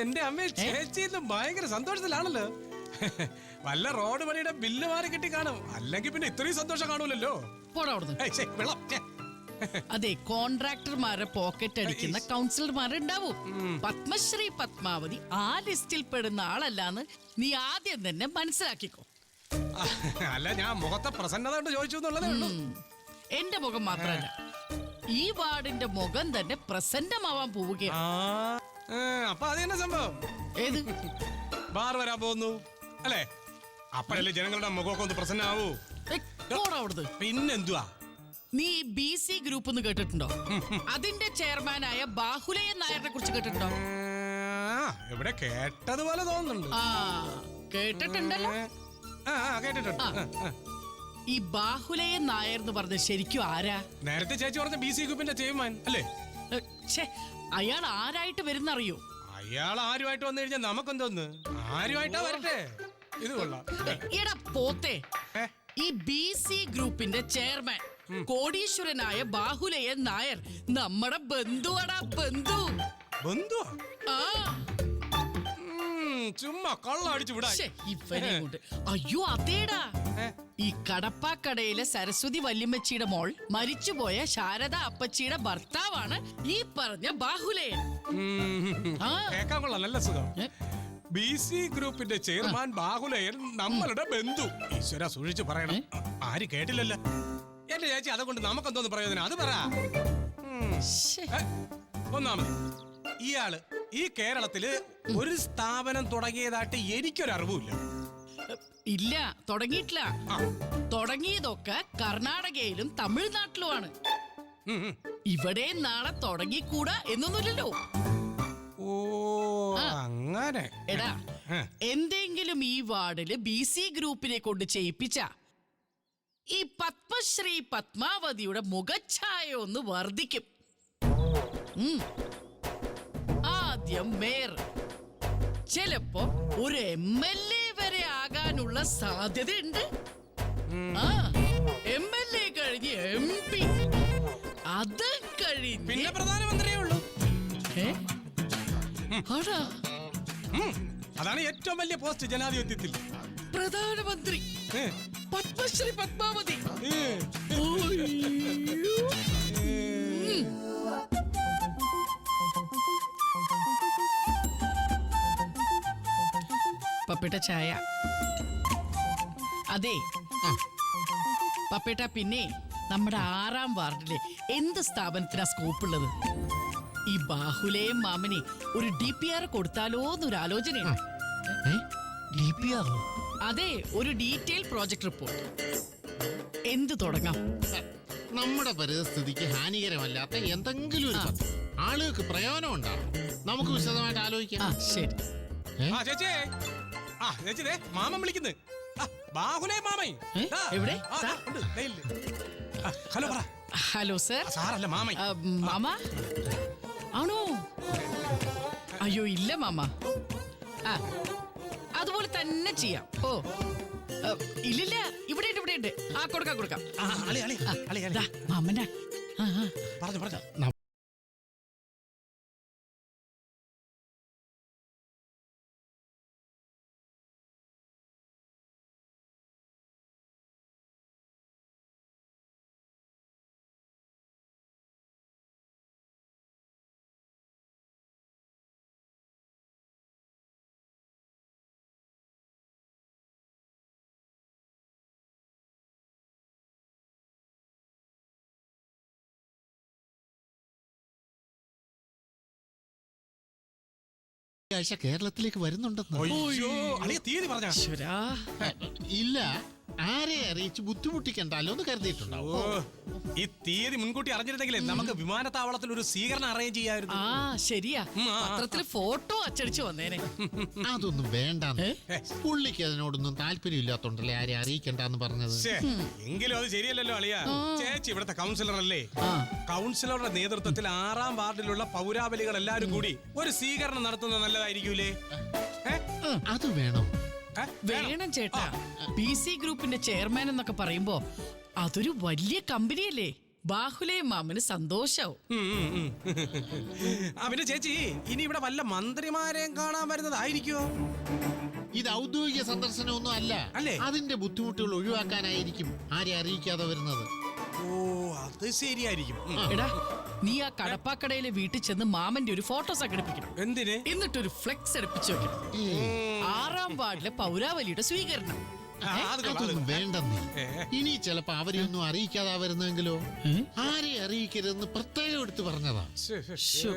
എന്റെ അമ്മയെ ചേച്ചി ഇന്ന് ഭയങ്കര സന്തോഷത്തിലാണല്ലോ. വല്ല റോഡ് പണിയുടെ ബില്ല് മാറി കിട്ടി കാണും. അല്ലെങ്കിൽ പിന്നെ ഇത്രയും സന്തോഷം കാണൂലല്ലോ. പോടാ അവിടുന്ന്. ഏയ്, ശ്ശേ, വെള്ളം. ഛേ. അതെ കോൺട്രാക്ടർമാരെ പോക്കറ്റ് അടിക്കുന്ന കൗൺസിലർമാരുണ്ടാവും പത്മശ്രീ പത്മാവതി ആ ലിസ്റ്റിൽ പെടുന്ന ആളല്ലാന്ന് നീ ആദ്യം തന്നെ മനസ്സിലാക്കിക്കോ. ആ, അല്ല ഞാൻ മുഖത്തെ പ്രസന്നത കൊണ്ട് ചോദിച്ചു എന്നുള്ളതേ ഉള്ളൂ. ഉം. എന്റെ മുഖം മാത്രല്ല ഈ വാർഡിന്റെ മുഖം തന്നെ പ്രസന്നമാവാൻ പോവുകയാണ്. ആ. അപ്പൊ അത് തന്നെ സംഭവം. ഏത്? ബാർ വരാൻ പോകുന്നു. അല്ലേ? അപ്പോഴല്ലേ ജനങ്ങളുടെ മുഖമൊക്കെ ഒന്ന് പ്രസന്നാവൂ. അവിടുന്ന്. പിന്നെന്തുവാ? നീ ബി സി ഗ്രൂപ്പ് എന്ന് കേട്ടിട്ടുണ്ടോ? അതിന്റെ ചെയർമാനായ ബാഹുലയൻ നായരെ കുറിച്ച് കേട്ടിട്ടുണ്ടോ? ഇവിടെ കേട്ടതുപോലെ തോന്നുന്നുണ്ട്. കേട്ടിട്ടുണ്ടല്ലോ. ഈ ബാഹുലയൻ നായർ എന്ന് പറഞ്ഞ ശരിക്കും ആരാ? നേരത്തെ ചേച്ചി പറഞ്ഞ ബി സി ഗ്രൂപ്പിന്റെ ചെയർമാൻ അല്ലേ? അയാൾ ആരായിട്ട് വരുന്നറിയോ? അയാൾ ആരുമായിട്ട് വന്നു കഴിഞ്ഞാൽ നമുക്കെന്തോന്ന്? ആരുമായിട്ടാ വരട്ടെ? ഇത് കൊള്ളാം. എടാ പോത്തെ. ഏ? ഈ ബി സി ഗ്രൂപ്പിന്റെ ചെയർമാൻ കോടീശ്വരനായ ബാഹുലയൻ നായർ. നമ്മുടെ ബന്ധുവാടാ ബന്ധു. ബന്ധു ആ. ചുമ്മാ കള്ള അടിച്ചു വിടാ ശ്ശേ, ഇവനെ കൊണ്ട്. അയ്യോ അതേടാ? ഈ കടപ്പാക്കടയിലെ സരസ്വതി വല്യമ്മച്ചിയുടെ മോൾ മരിച്ചുപോയ ശാരദ അപ്പച്ചിയുടെ ഭർത്താവാണ് ഈ പറഞ്ഞ ബാഹുലയൻ. ആ. കേക്കാൻ കൊള്ളാം നല്ല സുഖം. ഏ? ബി സി ഗ്രൂപ്പിന്റെ ചെയർമാൻ ബാഹുലയൻ നമ്മളുടെ ബന്ധു. ഈശ്വര സൂക്ഷിച്ചു പറയണം. ആര് കേട്ടില്ലല്ലോ. എന്റെ ചേച്ചി അതുകൊണ്ട് നമുക്കെന്തോന്ന് പ്രയോജനം? അത് പറ. ശ്ശേ. ഏ, ഒന്നാമത് ഇയാൾ ഈ കേരളത്തിൽ ഒരു സ്ഥാപനം തുടങ്ങിയതായിട്ട് എനിക്കൊരു അറിവുമില്ല ഇല്ല തുടങ്ങിയിട്ടില്ല ആ. തുടങ്ങിയതൊക്കെ കർണാടകയിലും തമിഴ്നാട്ടിലുമാണ് ഉം, ഉം. ഇവിടെ നാളെ തുടങ്ങിക്കൂടാ എന്നൊന്നുമില്ലല്ലോ ഓ അങ്ങനെ എടാ. എന്തെങ്കിലും ഈ വാർഡിൽ ബി സി ഗ്രൂപ്പിനെ കൊണ്ട് ചെയ്യിപ്പിച്ച ഈ പത്മശ്രീ പത്മാവതിയുടെ മുഖഛായ ഒന്ന് വർദ്ധിക്കും ഉം. ആദ്യം മേയർ ചിലപ്പോ ഒരു എം എൽ എ വരെ ആകാനുള്ള സാധ്യതയുണ്ട്. ആ എം എൽ എ കഴിഞ്ഞ് എം പി അത് കഴിഞ്ഞ് പിന്നെ പ്രധാനമന്ത്രിയേ ഉള്ളൂ ഏ? ആടാ. ഉം. അതാണ് ഏറ്റവും വലിയ പോസ്റ്റ് ജനാധിപത്യത്തിൽ. പ്രധാനമന്ത്രി ഏ. പത്മശ്രീ പത്മാവതി. ഏ. പപ്പേട്ട ചായ. അതെ. പപ്പേട്ട പിന്നെ നമ്മുടെ ആറാം വാർഡിലെ എന്ത് സ്ഥാപനത്തിനാ സ്കോപ്പ് ഉള്ളത് ഈ ബാഹുലയും മാമനെ ഒരു ഡി പി ആർ കൊടുത്താലോ എന്നൊരു ആലോചനയാണ് അതെ ഒരു ഡീറ്റെയിൽ പ്രോജക്ട് റിപ്പോർട്ട്. എന്ത് തുടങ്ങാം? നമ്മുടെ പരിസ്ഥിതിക്ക് ഹാനികരമല്ലാത്ത എന്തെങ്കിലും ഒരു പദ്ധതി ആളുകൾക്ക് പ്രയോജനം ഉണ്ടാകും നമുക്ക് വിശദമായിട്ട് ആ ആലോചിക്കാം ശരി ആ ചേച്ചി ആ ചേച്ചി ദേ മാമൻ വിളിക്കുന്നു ബാഹുലേ മാമൻ? ദാ. എവിടെ? ആ, ദാ. ഉണ്ട്, ദേ ഇല്ലേ. ആ, ഹലോ പറ ഹലോ സർ സാറല്ല മാമൻ ആ, മാമ ആണോ അയ്യോ ഇല്ല മാമ ആ അതുപോലെ തന്നെ ചെയ്യാം ഓ ആ, ഇല്ലില്ല ഇവിടെ ഉണ്ട് ഇവിടെ ഉണ്ട് ആ കൊടുക്കാം കൊടുക്കാം ആ, അളി, അളി, അളി, അളി. ദാ, മാമനാ ആ, ആ. പറഞ്ഞു പറഞ്ഞു ആഴ്ച കേരളത്തിലേക്ക് വരുന്നുണ്ടെന്ന്. അയ്യോ അളിയ തീയതി പറഞ്ഞ? ഇല്ല. ആരെ അറിയിച്ച് ബുദ്ധിമുട്ടിക്കണ്ടല്ലോ എന്ന് കരുതിയിട്ടുണ്ടാവും. ഈ തീയതി മുൻകൂട്ടി അറിഞ്ഞിരുന്നെങ്കിലേ നമുക്ക് വിമാനത്താവളത്തിൽ ഒരു സ്വീകരണം അറേഞ്ച് ചെയ്യാമായിരുന്നു. ആ ശരിയാ. പത്രത്തിൽ ഫോട്ടോ അച്ചടിച്ചു വന്നേനെ. അതൊന്നും വേണ്ട? പുള്ളിക്ക് അതിനോടൊന്നും താല്പര്യമില്ലാത്തോണ്ടല്ലേ ആരെ അറിയിക്കണ്ടെന്ന് പറഞ്ഞത്? ശ്ശേ, എങ്കിലും അത് ശരിയല്ലല്ലോ അളിയ. ചേച്ചി ഇവിടുത്തെ കൗൺസിലർ അല്ലേ? കൗൺസിലറുടെ നേതൃത്വത്തിൽ ആറാം വാർഡിലുള്ള പൗരാബലികൾ എല്ലാവരും കൂടി ഒരു സ്വീകരണം നടത്തുന്നത് നല്ലതായിരിക്കൂലേ? ഏ? അത് വേണം? വേണം. വേണം. ചേട്ടാ. പി സി ഗ്രൂപ്പിന്റെ ചെയർമാൻ എന്നൊക്കെ പറയുമ്പോ അതൊരു വലിയ കമ്പനിയല്ലേ? ബാഹുലേ മാമന് സന്തോഷാവും. പിന്നെ ചേച്ചി ഇനി ഇവിടെ വല്ല മന്ത്രിമാരെയും കാണാൻ വരുന്നതായിരിക്കുമോ ഇത് ഔദ്യോഗിക സന്ദർശനമൊന്നും അല്ല? അതിന്റെ ബുദ്ധിമുട്ടുകൾ ഒഴിവാക്കാനായിരിക്കും ആരെ അറിയിക്കാതെ വരുന്നത്. ഓ അത് ശരിയായിരിക്കും. എടാ നീ ആ കടപ്പാക്കടയിലെ വീട്ടിൽ ചെന്ന് മാമന്റെ ഒരു ഫോട്ടോ സംഘടിപ്പിക്കണം എന്തിന്? എന്നിട്ടൊരു ഫ്ലെക്സ് എടുപ്പിച്ചു വെക്കണം. ആറാം വാർഡിലെ പൗരാവലിയുടെ സ്വീകരണം. ആ, അത് കൊള്ളാം, അത് അതൊന്നും വേണ്ടെന്നേ ഏ. ഇനി ചിലപ്പോ അവരെയൊന്നും അറിയിക്കാതെ വരുന്നെങ്കിലോ? ആരെ അറിയിക്കരുതെന്ന് പ്രത്യേകം എടുത്തു പറഞ്ഞതാ. ശ്ശേ, ശ്ശേ.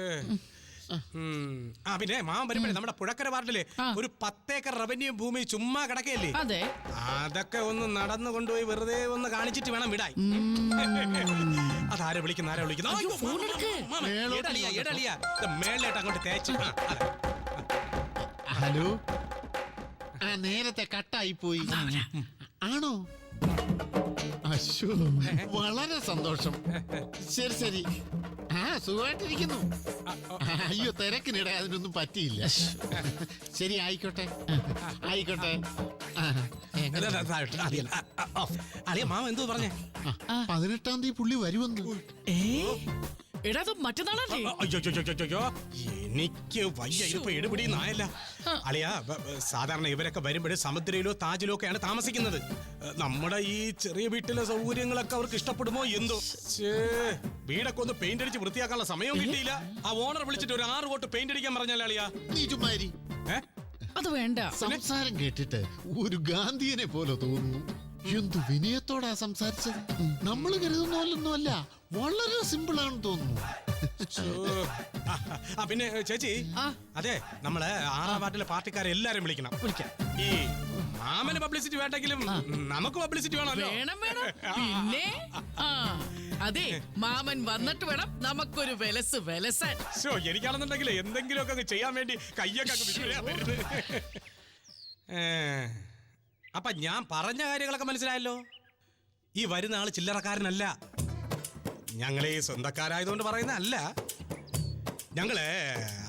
ആ. പിന്നെ മാമൻ വരുമ്പോഴേ നമ്മുടെ പുഴക്കര വാർഡിൽ. ഒരു പത്തേക്കർ റവന്യൂ ഭൂമി ചുമ്മാ കിടക്കയല്ലേ? അതെ. അതൊക്കെ ഒന്ന് നടന്നു കൊണ്ടുപോയി വെറുതെ ഒന്ന് കാണിച്ചിട്ട് വേണം വിടാൻ. അതാരെ വിളിക്കുന്ന ആരെ വിളിക്കുന്നു. മേളിലോട്ട് അങ്ങോട്ട് തേച്ച്. ഹലോ. ആ നേരത്തെ കട്ടായി പോയി. ആണോ? അശോ വളരെ സന്തോഷം. ശരി ശരി. ആ സുഖമായിട്ടിരിക്കുന്നു. അയ്യോ തിരക്കിനിടെ അതിനൊന്നും പറ്റിയില്ല. ശരി ആയിക്കോട്ടെ. ആയിക്കോട്ടെ. അറിയാം. മാമ എന്തോ പറഞ്ഞേ? പതിനെട്ടാം തീയതി പുള്ളി വരുമെന്ന്. ഏ? എടാ അത് മറ്റന്നാളല്ലേ? അയ്യോ. എനിക്ക് ഇതിപ്പോ എടുപിടി നായല്ല. അളിയാ ബ- ബ- സാധാരണ ഇവരൊക്കെ വരുമ്പോഴേ സമുദ്രയിലോ താജിലോ ഒക്കെയാണ് താമസിക്കുന്നത് നമ്മുടെ ഈ ചെറിയ വീട്ടിലെ സൗകര്യങ്ങളൊക്കെ അവർക്ക് ഇഷ്ടപ്പെടുമോ എന്തോ? ഛേ, വീടൊക്കെ ഒന്ന് പെയിന്റ് അടിച്ച് വൃത്തിയാക്കാനുള്ള സമയവും കിട്ടിയില്ല. ആ ഓണർ വിളിച്ചിട്ട് ഒരു ആറ് കോട്ട് പെയിന്റ് അടിക്കാൻ പറഞ്ഞല്ലേ അളിയാ? നീ ചുമ്മാരി ഏ? അത് വേണ്ട. സംസാരം കേട്ടിട്ട് ഒരു ഗാന്ധിയനെ പോലെ തോന്നുന്നു. എന്തു വിനയത്തോടാ സംസാരിച്ചത്? നമ്മൾ കരുതുന്ന പോലൊന്നും അല്ല വളരെ സിമ്പിൾ ആണെന്ന് തോന്നുന്നു. ആ, പിന്നെ ചേച്ചി അതെ നമ്മൾ ആറാം വാർഡിലെ പാർട്ടിക്കാരെ എല്ലാരും വിളിക്കണം. വിളിക്കാം. ഈ മാമന് പബ്ലിസിറ്റി വേണ്ടെങ്കിലും നമുക്ക് പബ്ലിസിറ്റി വേണമല്ലോ. വേണം വേണം. പിന്നെ? ആ. അതെ മാമൻ വന്നിട്ട് വേണം നമുക്കൊരു വെലസ് വെലസാൻ. ശോ, എനിക്കാണെന്നുണ്ടെങ്കിൽ എന്തെങ്കിലുമൊക്കെ അങ്ങ് ചെയ്യാൻ വേണ്ടി കയ്യൊക്കെ അങ്ങ് വരുന്നത്. അപ്പൊ ഞാൻ പറഞ്ഞ കാര്യങ്ങളൊക്കെ മനസ്സിലായല്ലോ? ഈ വരുന്ന ആൾ ചില്ലറക്കാരനല്ല. ഞങ്ങളെ ഈ സ്വന്തക്കാരായതുകൊണ്ട് പറയുന്ന അല്ല ഞങ്ങൾ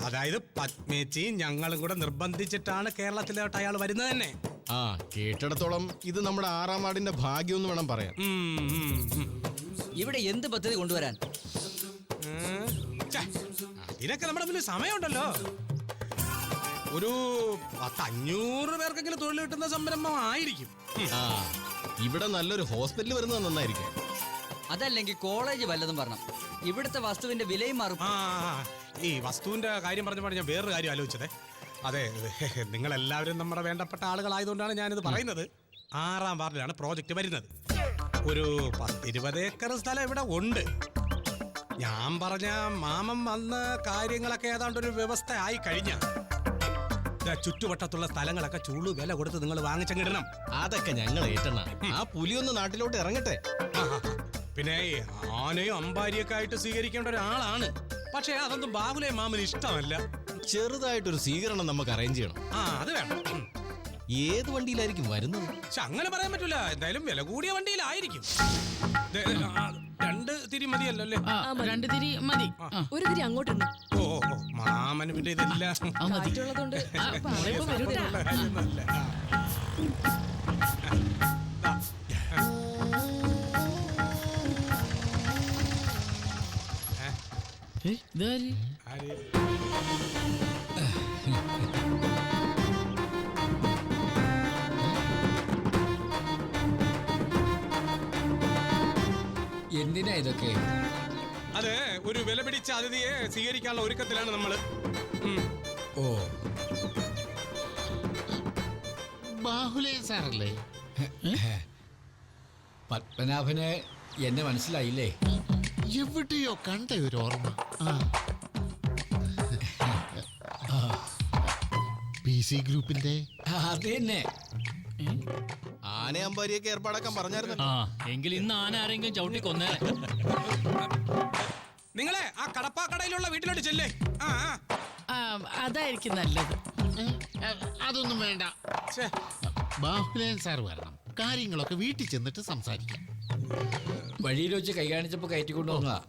അതായത് പത്മേച്ചിയും ഞങ്ങളും കൂടെ നിർബന്ധിച്ചിട്ടാണ് കേരളത്തിലോട്ട് അയാൾ വരുന്നത് തന്നെ. ആ കേട്ടിടത്തോളം ഇത് നമ്മുടെ ആറാം വാർഡിന്റെ ഭാഗ്യം എന്ന് വേണം പറയാൻ. ഇവിടെ എന്ത് പദ്ധതി കൊണ്ടുവരാൻ? അതിനൊക്കെ നമ്മുടെ മുന്നിൽ സമയമുണ്ടല്ലോ. ഒരു പത്തഞ്ഞൂറ് പേർക്കെങ്കിലും തൊഴിൽ കിട്ടുന്ന സംരംഭം ആയിരിക്കും ആ ഇവിടെ നല്ലൊരു ഹോസ്പിറ്റൽ വരുന്നത് നന്നായിരിക്കും. അതല്ലെങ്കിൽ കോളേജ് വല്ലതും പറഞ്ഞു ഇവിടുത്തെ വസ്തുവിന്റെ വിലയും മാറും. ആ ഈ വസ്തുവിന്റെ കാര്യം പറഞ്ഞപ്പോൾ ഞാൻ വേറൊരു കാര്യം ആലോചിച്ചതേ. അതെ നിങ്ങൾ എല്ലാവരും നമ്മുടെ വേണ്ടപ്പെട്ട ആളുകളായതുകൊണ്ടാണ് ഞാനിത് പറയുന്നത്. ആറാം വാർഡിലാണ് പ്രോജക്റ്റ് വരുന്നത്. ഒരു പത്തിരുപത് ഏക്കർ സ്ഥലം ഇവിടെ ഉണ്ട്. ഞാൻ പറഞ്ഞ മാമം വന്ന് കാര്യങ്ങളൊക്കെ ഏതാണ്ട് ഒരു വ്യവസ്ഥ ആയി കഴിഞ്ഞ ചുറ്റുവട്ടത്തുള്ള സ്ഥലങ്ങളൊക്കെ ചുള്ളു വില കൊടുത്ത് നിങ്ങൾ വാങ്ങിച്ചങ്ങിടണം. അതൊക്കെ ഞങ്ങൾ ഏറ്റണ ആ പുലിയൊന്ന് നാട്ടിലോട്ട് ഇറങ്ങട്ടെ. പിന്നെ ആനയും അമ്പാരിയൊക്കെ ആയിട്ട് സ്വീകരിക്കേണ്ട ഒരാളാണ്. പക്ഷേ അതൊന്നും ബാബുലെ മാമന് ഇഷ്ടമല്ല. ചെറുതായിട്ടൊരു സ്വീകരണം നമുക്ക് അറേഞ്ച് ചെയ്യണം. ആ അത് വേണം. ഏത് വണ്ടിയിലായിരിക്കും വരുന്നത്? പക്ഷെ അങ്ങനെ പറയാൻ പറ്റൂല. എന്തായാലും വില കൂടിയ വണ്ടിയിലായിരിക്കും. രണ്ട് തിരി മതിയല്ലോ അല്ലേ ആ രണ്ട് തിരി മതി ആ, ഒരു തിരി അങ്ങോട്ടുണ്ട് ഓ ഓ, ഓ മാമന് പിന്നെ ഇതെല്ലാം ആ മതി കാറ്റുള്ളതുകൊണ്ട് ആ, മോളിപ്പോ വരൂട്ടാ. ഉള്ള കാര്യമൊന്നുമല്ല. ആ. ആ. ഏ, ഇതാര്? ആര്? എന്തിനാ ഇതൊക്കെ? അതെ ഒരു വില പിടിച്ച അതിഥിയെ സ്വീകരിക്കാനുള്ള ഒരുക്കത്തിലാണ് നമ്മൾ. ഓ. ബാഹുലേ സാറല്ലേ? പത്മനാഭന് എന്നെ മനസ്സിലായില്ലേ? എവിടെയോ കണ്ട ഒരു ഓർമ്മ. പി സി ഗ്രൂപ്പിന്റെ? അത് തന്നെ. ആന അമ്പാരിയൊക്കെ ഏർപ്പാടാക്കാൻ പറഞ്ഞായിരുന്നു ആ എങ്കിൽ ഇന്ന് ആന ആരെങ്കിലും ചവിട്ടി കൊന്നേ. നിങ്ങളെ ആ കടപ്പാക്കടയിലുള്ള വീട്ടിലോട്ട് ചെല്ലേ. ആ ആ. ആ, അതായിരിക്കും നല്ലത്. അതൊന്നും വേണ്ട. ഛേ, ബാഹുലേൻ സാർ വരണം. കാര്യങ്ങളൊക്കെ വീട്ടിൽ ചെന്നിട്ട് സംസാരിക്കാം. വഴിയിൽ വെച്ച് കൈ കാണിച്ചപ്പോ കയറ്റിക്കൊണ്ടു വന്നതാ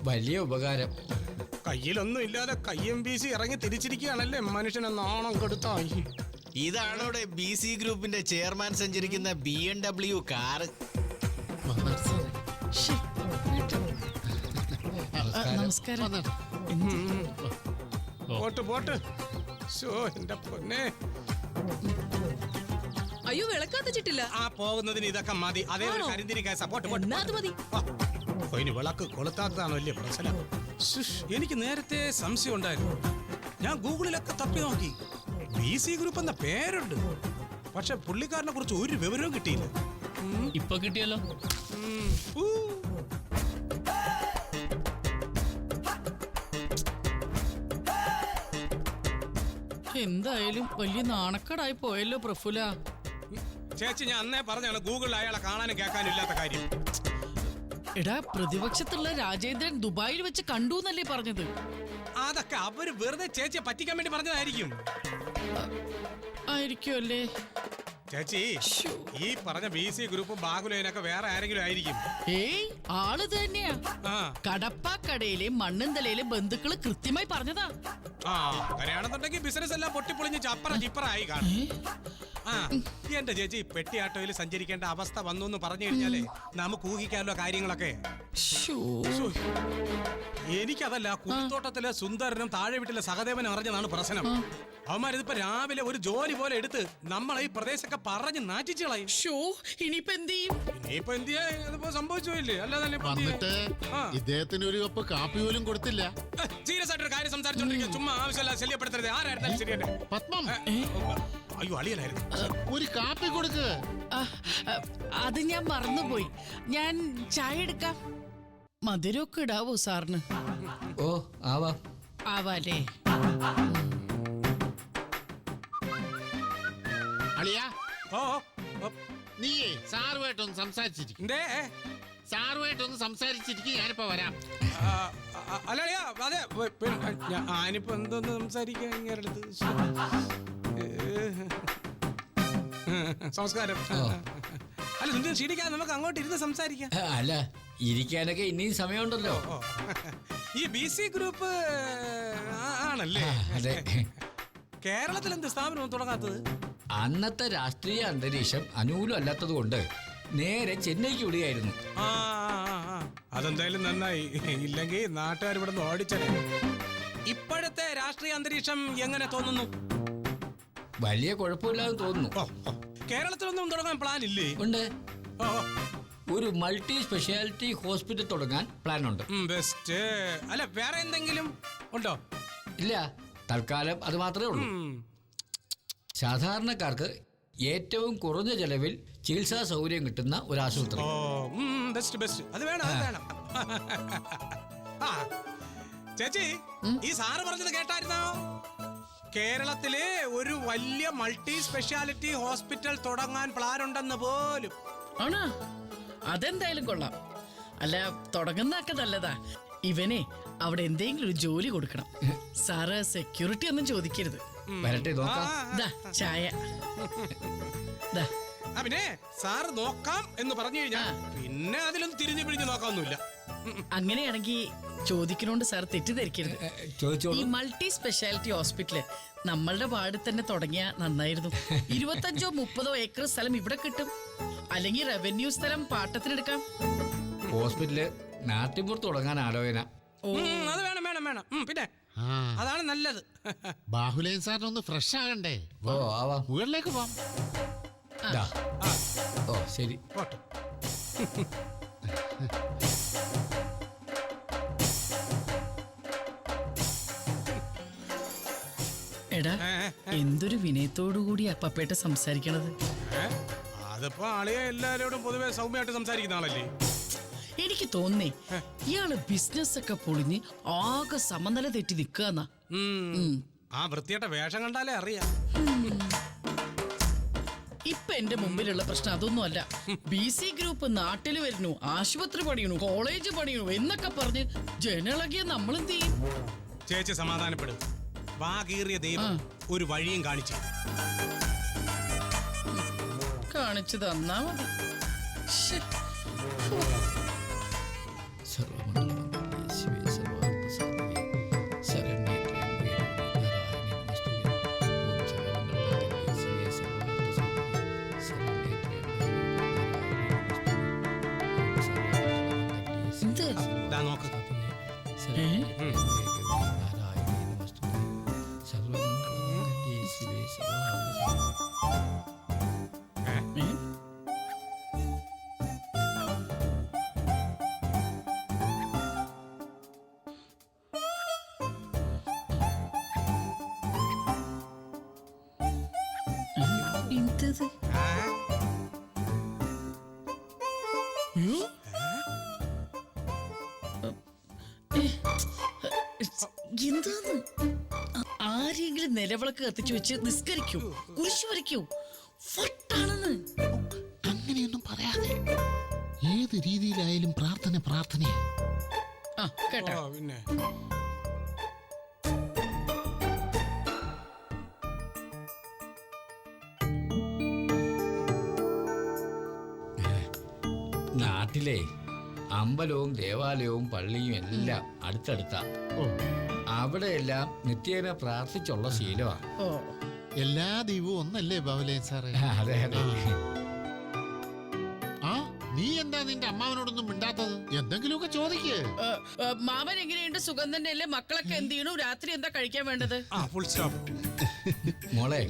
വലിയ ഉപകാരം. കയ്യിലൊന്നും ഇല്ലാതെ കയ്യം വീശി ഇറങ്ങി തിരിച്ചിരിക്കുകയാണല്ലേ മനുഷ്യനെ നാണം കെടുത്തായി ഇതാണ് ഇവിടെ ബി സി ഗ്രൂപ്പിന്റെ ചെയർമാൻ സഞ്ചരിക്കുന്ന ബി എം ഡബ്ല്യു ശ്ശേ, നമസ്കാരം. പോട്ട് പോട്ട്. ശോ എന്റെ പൊന്നെ. അയ്യോ വിളക്കാത്തിച്ചിട്ടില്ല. ആ പോകുന്നതിന് ഇതൊക്കെ മതി. അതേ ഒരു? കരിന്തിരി കേസാ. പോട്ട് പോട്ട് അത് മതി. ഇനി വിളക്ക് കൊളുത്താത്തതാണ് വലിയ പ്രശ്നം. എനിക്ക് നേരത്തെ സംശയം ഉണ്ടായിരുന്നു. ഞാൻ ഗൂഗിളിലൊക്കെ തപ്പി നോക്കി. സി ഗ്രൂപ്പ് എന്ന പേരുണ്ട്. പക്ഷെ പുള്ളിക്കാരനെ കുറിച്ച് ഒരു വിവരവും കിട്ടിയില്ല. ഇപ്പൊ കിട്ടിയല്ലോ. എന്തായാലും വലിയ നാണക്കേടായി പോയല്ലോ പ്രഫുല. ചേച്ചി ഞാൻ അന്നേ പറഞ്ഞാണ് ഗൂഗിളിൽ അയാളെ കാണാനും കേൾക്കാനും ഇല്ലാത്ത കാര്യം. എടാ പ്രതിപക്ഷത്തുള്ള രാജേന്ദ്രൻ ദുബായിൽ വെച്ച് കണ്ടു എന്നല്ലേ പറഞ്ഞത്. അതൊക്കെ അവർ വെറുതെ ചേച്ചിയെ പറ്റിക്കാൻ വേണ്ടി പറഞ്ഞതായിരിക്കും. ആയിരിക്കുമല്ലേ ചേച്ചി ഈ പറഞ്ഞ ബി സി ഗ്രൂപ്പും ബാഹുലൈനൊക്കെ വേറെ ആരെങ്കിലും ആയിരിക്കും. ഏയ് ആൾ തന്നെയാ. ആ. കടപ്പാക്കടയിലെ മണ്ണന്തലയിലെ ബന്ധുക്കൾ കൃത്യമായി പറഞ്ഞതാ. ആ അങ്ങനെയാണെന്നുണ്ടെങ്കിൽ ബിസിനസ് എല്ലാം പൊട്ടിപ്പൊളിഞ്ഞ് ചപ്പറ ചിപ്പറായി കാണും. ഏ? ആ എന്റെ ചേച്ചി പെട്ടി ആട്ടോയിൽ സഞ്ചരിക്കേണ്ട അവസ്ഥ വന്നു എന്ന് പറഞ്ഞു കഴിഞ്ഞാലേ നമുക്ക് ഊഹിക്കാമല്ലോ കാര്യങ്ങളൊക്കെ. ശ്ശോ. ശ്ശോ. എനിക്കതല്ല കുത്തോട്ടത്തിലെ സുന്ദരനും താഴെ വീട്ടിലെ സഹദേവനും അറിഞ്ഞതാണ് പ്രശ്നം. അവന്മാരിതിപ്പോ രാവിലെ ഒരു ജോലി പോലെ എടുത്ത് നമ്മളെ ഈ പ്രദേശമൊക്കെ പറഞ്ഞ് നാറ്റിച്ചു കളയും ശ്ശോ, ഇനിയിപ്പോ എന്ത് ചെയ്യും? ഇനിയിപ്പോ എന്ത് ചെയ്യാ? ഇതിപ്പോ അല്ലാതെ ഇപ്പൊ എന്ത് വന്നിട്ട്? ഇദ്ദേഹത്തിന് ഒരു കപ്പ് കാപ്പി പോലും കൊടുത്തില്ല. സീരിയസ് ആയിട്ടൊരു കാര്യം സംസാരിച്ചോണ്ടിരിക്കുക ചുമ്മാ ആവശ്യമില്ല ശല്യപ്പെടുത്തരുത്. ആരായിരുന്നാലും ശരിയല്ലേ? പത്മം. അയ്യോ അളിയനായിരുന്നു. ഒരു കാപ്പി കൊടുക്ക്. ആ, ആ, അത് ഞാൻ മറന്നുപോയി. ഞാൻ ചായ എടുക്കാം. മധുരമൊക്കെ ഇടാവോ സാറിന്? ഓ ആവാ. ആവാലേ അളിയാ ഓ ഓ, നീയേ സാറുമായിട്ടൊന്ന് സംസാരിച്ചിരിക്കും. എന്തേ? സാറുമായിട്ടൊന്ന് സംസാരിച്ചിരിക്കും ഞാനിപ്പോ വരാം. ആ, ആ, അല്ല അളിയാ, അതെ പി- പിന്നെ, ഞാ- ഞാനിപ്പോ എന്തോന്ന് സംസാരിക്കാൻ ഇങ്ങനെ അടുത്ത് സംസ്കാരം. അല്ല നിന്റെ ക്ഷീണിക്കാൻ നമുക്ക് അങ്ങോട്ട് ഇരുന്ന് സംസാരിക്കാം. അല്ല ഇരിക്കാനൊക്കെ ഇനിയും സമയമുണ്ടല്ലോ. ഈ ബി സി ഗ്രൂപ്പ് ആണല്ലേ? അതെ. കേരളത്തിൽ എന്ത് സ്ഥാപനം തുടങ്ങാത്തത്? അന്നത്തെ രാഷ്ട്രീയ അന്തരീക്ഷം അനുകൂലമല്ലാത്തത് കൊണ്ട് നേരെ ചെന്നൈക്ക് വിടുകയായിരുന്നു. അതെന്തായാലും നന്നായി. ഇല്ലെങ്കിൽ നാട്ടുകാർ ഇവിടെ നിന്ന് ഇപ്പോഴത്തെ രാഷ്ട്രീയ അന്തരീക്ഷം എങ്ങനെ തോന്നുന്നു? വലിയ കുഴപ്പമില്ലാന്ന് തോന്നുന്നു. കേരളത്തിലൊന്നും തുടങ്ങാൻ പ്ലാൻ ഇല്ലേ ഉണ്ട് ഒരു മൾട്ടി സ്പെഷ്യാലിറ്റി ഹോസ്പിറ്റൽ തുടങ്ങാൻ പ്ലാൻ ഉണ്ട് ബെസ്റ്റ്. അല്ല വേറെ എന്തെങ്കിലും ഉണ്ടോ? ഇല്ല തൽക്കാലം അത് മാത്രമേ ഉള്ളൂ. സാധാരണക്കാർക്ക് ഏറ്റവും കുറഞ്ഞ ചെലവിൽ ചികിത്സാ സൗകര്യം കിട്ടുന്ന ഒരു ആശുപത്രി. Best best. അത് വേണം അത് വേണം. ചേച്ചി ഈ സാറ് പറഞ്ഞത് കേട്ടായിരുന്നോ? കേരളത്തിലെ ഒരു വലിയ മൾട്ടി സ്പെഷ്യാലിറ്റി ഹോസ്പിറ്റൽ തുടങ്ങാൻ പ്ലാൻ ഉണ്ടെന്ന് പോലും. ആണോ? അതെന്തായാലും കൊള്ളാം. അല്ല തുടങ്ങുന്നൊക്കെ നല്ലതാ. ഇവനെ അവിടെ എന്തെങ്കിലും ഒരു ജോലി കൊടുക്കണം. സാറ് സെക്യൂരിറ്റി ഒന്നും ചോദിക്കരുത്. വരട്ടെ നോക്കാം. ദാ ചായ. ദാ. ആ പിന്നെ സാറ് നോക്കാം എന്ന് പറഞ്ഞു കഴിഞ്ഞാൽ പിന്നെ അതിലൊന്നും തിരിഞ്ഞു പിടിഞ്ഞു നോക്കാമൊന്നുമില്ല. അങ്ങനെയാണെങ്കിൽ ചോദിക്കണോണ്ട് സാർ തെറ്റിദ്ധരിക്കരുത്. ചോദിച്ചോളൂ. ഈ മൾട്ടി സ്പെഷ്യാലിറ്റി ഹോസ്പിറ്റൽ നമ്മളുടെ വാർഡിൽ തന്നെ തുടങ്ങിയ നന്നായിരുന്നു. ഇരുപത്തഞ്ചോ മുപ്പതോ ഏക്കർ സ്ഥലം ഇവിടെ കിട്ടും. അല്ലെങ്കിൽ റവന്യൂ സ്ഥലം പാട്ടത്തിനെടുക്കാം. ഹോസ്പിറ്റൽ നാട്ടിൻപുറത്ത് തുടങ്ങാൻ ആലോചന. ഉം, അത് വേണം വേണം വേണം. ഉം, പിന്നെ ആ. അതാണ് നല്ലത്. ബാഹുലയൻ സാറിനൊന്ന് ഫ്രഷ് ആകണ്ടേ? ഓ ആവാം. മുകളിലേക്ക് പോവാം. ദാ. ഓ ശരി. പോട്ടെ. എടാ എന്തൊരു വിനയത്തോടു കൂടി അപ്പപ്പേട്ട സംസാരിക്കണത്? അതിപ്പോ ആളിയെ എല്ലാരോടും പൊതുവെ സൗമ്യമായിട്ട് സംസാരിക്കുന്ന ആളല്ലേ? എനിക്ക് തോന്നേ ഇയാൾ ബിസിനസ് ഒക്കെ പൊളിഞ്ഞ് ആകെ സമനില തെറ്റി നിക്കാന്നാ. ആ വൃത്തിയായിട്ട വേഷം കണ്ടാലേ അറിയാം. ഇപ്പൊ എന്റെ മുമ്പിലുള്ള പ്രശ്നം അതൊന്നും അല്ല. ബി സി ഗ്രൂപ്പ് നാട്ടിൽ വരുന്നു ആശുപത്രി പണിയണു കോളേജ് പണിയണു എന്നൊക്കെ പറഞ്ഞ് ജനളകിയ നമ്മളെന്ത് ചെയ്യും? ചേച്ചി സമാധാനപ്പെടും. വാകീറിയ ദൈവം ഒരു വഴിയും കാണിച്ചു. കാണിച്ചു തന്നാ മതി. ശ്ശെ. എന്തത് എന്താന്ന്? ആരെങ്കിലും നിലവിളക്ക് കത്തിച്ചു വെച്ച് നിസ്കരിക്കൂ കുരിശു വരയ്ക്കൂ. ഫട്ടാണെന്ന്. അങ്ങനെയൊന്നും പറയാതെ ഏത് രീതിയിലായാലും പ്രാർത്ഥന പ്രാർത്ഥനയാ. ആ കേട്ടോ. പിന്നെ? നാട്ടിലെ അമ്പലവും ദേവാലയവും പള്ളിയും എല്ലാം അടുത്തടുത്താ. അവിടെ അവിടെയെല്ലാം നിത്യേന പ്രാർത്ഥിച്ചുള്ള ശീലമാണ്. ഓ. എല്ലാ ദൈവവും ഒന്നല്ലേ ബാബുലേ സാറേ? അതെ അതെ. ആ. നീ എന്താ നിന്റെ അമ്മാവനോടൊന്നും മിണ്ടാത്തത്? എന്തെങ്കിലുമൊക്കെ ചോദിക്കേ. മാമൻ എങ്ങനെയുണ്ട്? സുഖം തന്നെയല്ലേ? മക്കളൊക്കെ എന്ത് ചെയ്യണു? രാത്രി എന്താ കഴിക്കാൻ വേണ്ടത്? ആ ഫുൾ സ്റ്റോപ്പ് മോളെ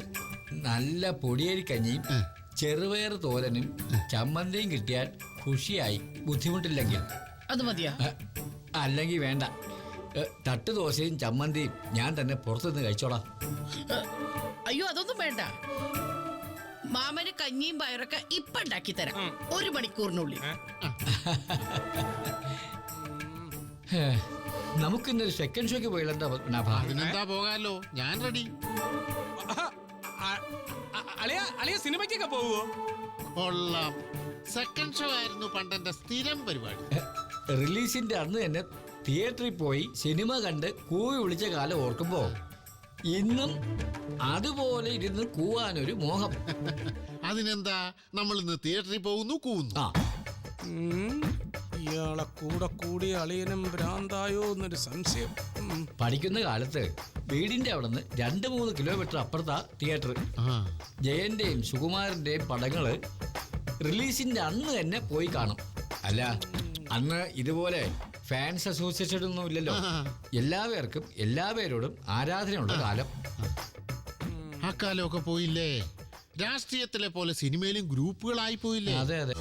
നല്ല പൊടിയേരി കഞ്ഞിയും ചെറുപയർ തോരനും ചമ്മന്തിയും കിട്ടിയാൽ ഖുഷിയായി ബുദ്ധിമുട്ടില്ലെങ്കിൽ. അത് മതിയാ? അല്ലെങ്കിൽ വേണ്ട. തട്ട് ദോശയും ചമ്മന്തിയും ഞാൻ തന്നെ പുറത്തുനിന്ന് കഴിച്ചോളാം. അയ്യോ അതൊന്നും വേണ്ട. മാമന് കഞ്ഞിയും പയറൊക്കെ ഇപ്പൊ ഉണ്ടാക്കി തരാം. ഒരു മണിക്കൂറിനുള്ളിൽ. നമുക്ക് നമുക്കിന്നൊരു സെക്കൻഡ് ഷോക്ക് പോയില്ലെന്താ നഭ അതിനെന്താ പോകാലോ? ഞാൻ റെഡി അളിയ അളിയ സിനിമയ്ക്കൊക്കെ പോവോ കൊള്ളാം. സെക്കൻഡ് ഷോ ആയിരുന്നു പണ്ടെന്റെ സ്ഥിരം പരിപാടി. റിലീസിന്റെ അന്ന് തന്നെ തിയേറ്ററിൽ പോയി സിനിമ കണ്ട് കൂവി വിളിച്ച കാലം ഓർക്കുമ്പോ ഇന്നും അതുപോലെ ഇരുന്ന് കൂവാനൊരു മോഹം. അതിനെന്താ? നമ്മൾ ഇന്ന് തിയേറ്ററിൽ പോകുന്നു കൂവുന്നു. ആ. ഇയാളെ കൂടെ കൂടി അളിയനും ഭ്രാന്തായോ എന്നൊരു സംശയം. ഉം. പഠിക്കുന്ന കാലത്ത് വീടിന്റെ അവിടുന്ന് രണ്ട് മൂന്ന് കിലോമീറ്റർ അപ്പുറത്താ തിയേറ്റർ. ആ. ജയന്റെയും സുകുമാരന്റെയും പടങ്ങൾ റിലീസിന്റെ അന്ന് തന്നെ പോയി കാണും. അല്ല അന്ന് ഇതുപോലെ ഫാൻസ് അസോസിയേഷൻ ഒന്നും ഇല്ലല്ലോ എല്ലാവർക്കും എല്ലാവരോടും ആരാധനയുള്ള കാലം. ആ കാലമൊക്കെ പോയില്ലേ? രാഷ്ട്രീയത്തിലെ പോലെ സിനിമയിലും ഗ്രൂപ്പുകളായി പോയില്ലേ? അതെ അതെ.